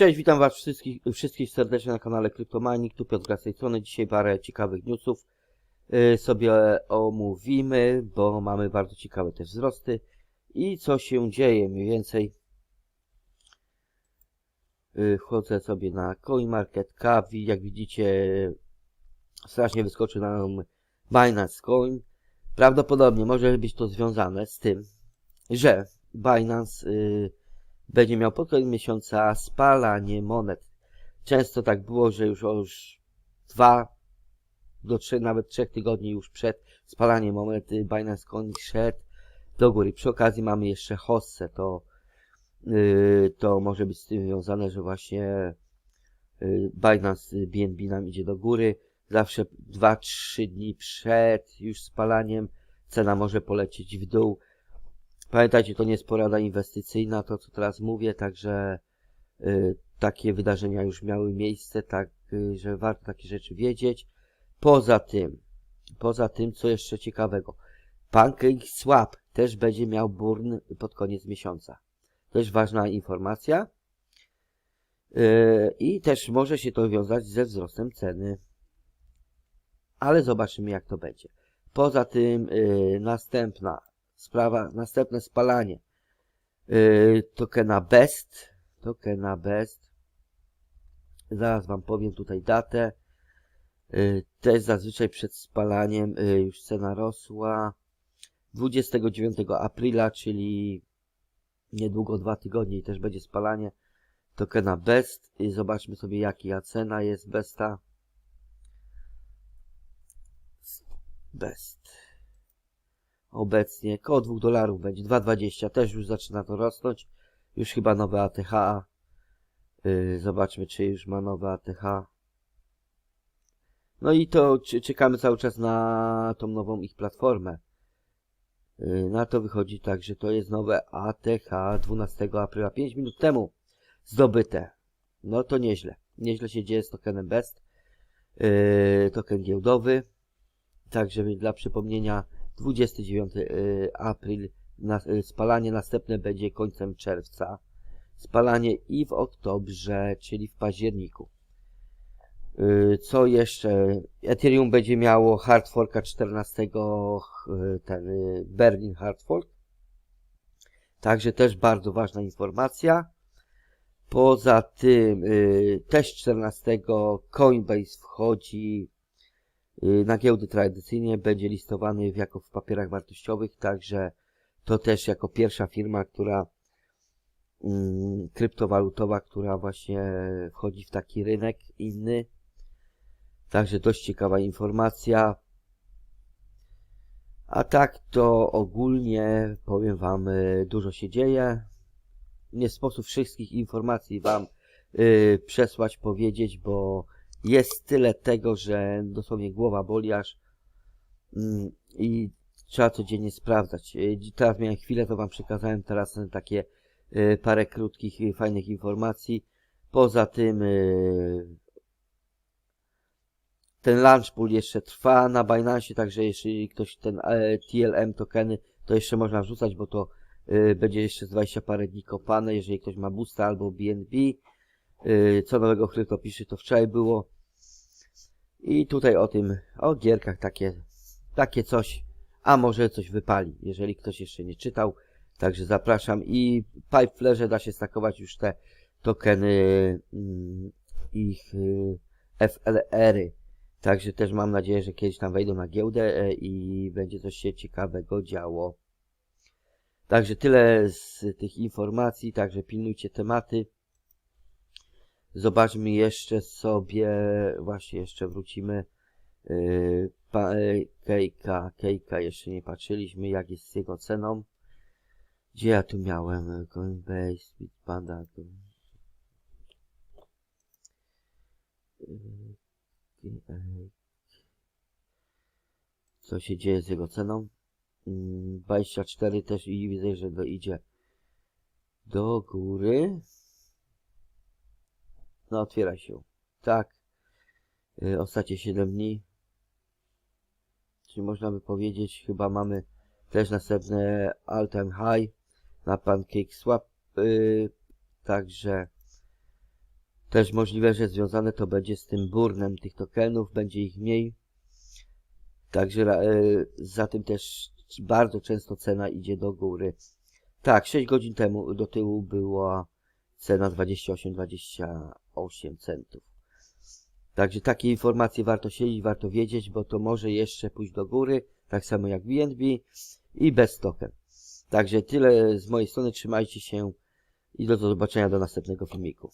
Cześć, witam was wszystkich, wszystkich serdecznie na kanale Kryptomanik, tu Piotr z tej strony. Dzisiaj parę ciekawych newsów y, sobie omówimy, bo mamy bardzo ciekawe te wzrosty i co się dzieje mniej więcej. Y, Wchodzę sobie na CoinMarketCap jak widzicie strasznie wyskoczył nam Binance Coin. Prawdopodobnie może być to związane z tym, że Binance y, będzie miał pod koniec miesiąca spalanie monet. Często tak było, że już, już dwa do trzech, nawet trzech tygodni już przed spalaniem monety Binance Coin szedł do góry. Przy okazji mamy jeszcze hossę, to, yy, to może być z tym związane, że właśnie yy, Binance BNB nam idzie do góry. Zawsze 2-3 dni przed już spalaniem cena może polecieć w dół. Pamiętajcie, to nie jest porada inwestycyjna, to co teraz mówię, także y, takie wydarzenia już miały miejsce, tak, y, że warto takie rzeczy wiedzieć. Poza tym, poza tym, co jeszcze ciekawego, PancakeSwap też będzie miał burn pod koniec miesiąca. Też ważna informacja. Y, I też może się to wiązać ze wzrostem ceny. Ale zobaczymy, jak to będzie. Poza tym, y, następna sprawa, następne spalanie. Yy, tokena BEST, tokena BEST, zaraz wam powiem tutaj datę, yy, też zazwyczaj przed spalaniem yy, już cena rosła, 29 aprila, czyli niedługo dwa tygodnie i też będzie spalanie. Tokena BEST i zobaczmy sobie jaka cena jest BESTA. BEST obecnie koło 2 dolarów będzie. 2,20 też już zaczyna to rosnąć. Już chyba nowe ATH yy, zobaczmy czy już ma nowe ATH no i to czekamy cały czas na tą nową ich platformę. Yy, na to wychodzi tak, że to jest nowe ATH 12 aprila. 5 minut temu zdobyte. No to nieźle. Nieźle się dzieje z tokenem BEST. Yy, token giełdowy. Także dla przypomnienia 29 y, april, y, spalanie następne będzie końcem czerwca, spalanie i w oktobrze, czyli w październiku. Y, co jeszcze? Ethereum będzie miało hard forka 14, ten Berlin hard fork. Także też bardzo ważna informacja. Poza tym też 14 Coinbase wchodzi na giełdy tradycyjnie będzie listowany jako w papierach wartościowych, także to też jako pierwsza firma, która mm, kryptowalutowa, która właśnie wchodzi w taki rynek inny. Także dość ciekawa informacja. A tak to ogólnie powiem Wam, y, dużo się dzieje. Nie sposób wszystkich informacji Wam yy, przesłać, powiedzieć, bo jest tyle tego, że dosłownie głowa boli aż mm, i trzeba codziennie sprawdzać. E, teraz miałem chwilę, to wam przekazałem teraz takie e, parę krótkich, e, fajnych informacji. Poza tym ten launch pool jeszcze trwa na Binance, także jeśli ktoś ten TLM tokeny, to jeszcze można wrzucać, bo to będzie jeszcze z 20 parę dni kopane, jeżeli ktoś ma boosta albo BNB. Y, co nowego w kryptopiszy to wczoraj było. I tutaj o tym, o gierkach takie, takie coś, a może coś wypali, jeżeli ktoś jeszcze nie czytał. Także zapraszam i Pipeflare da się stakować już te tokeny mm, ich y, FLR-y. Także też mam nadzieję, że kiedyś tam wejdą na giełdę e, i będzie coś się ciekawego działo. Także tyle z tych informacji, także pilnujcie tematy. Zobaczmy jeszcze sobie, właśnie jeszcze wrócimy. Yy, Kejka, Kejka jeszcze nie patrzyliśmy, jak jest z jego ceną. Gdzie ja tu miałem? Coinbase, Bitpanda. Co się dzieje z jego ceną? 24 mm, też i widzę, że to idzie do góry. No, otwiera się. Tak. Yy, ostatnie 7 dni. Czyli można by powiedzieć, chyba mamy też następne all time high na Pancake Swap. Yy, także Też możliwe, że związane to będzie z tym burnem tych tokenów, będzie ich mniej. Także e, za tym też bardzo często cena idzie do góry. Tak, 6 godzin temu do tyłu była cena 28-28 centów. Także takie informacje warto siedzieć, warto wiedzieć, bo to może jeszcze pójść do góry, tak samo jak BNB i bez token. Także tyle z mojej strony, trzymajcie się i do zobaczenia do następnego filmiku.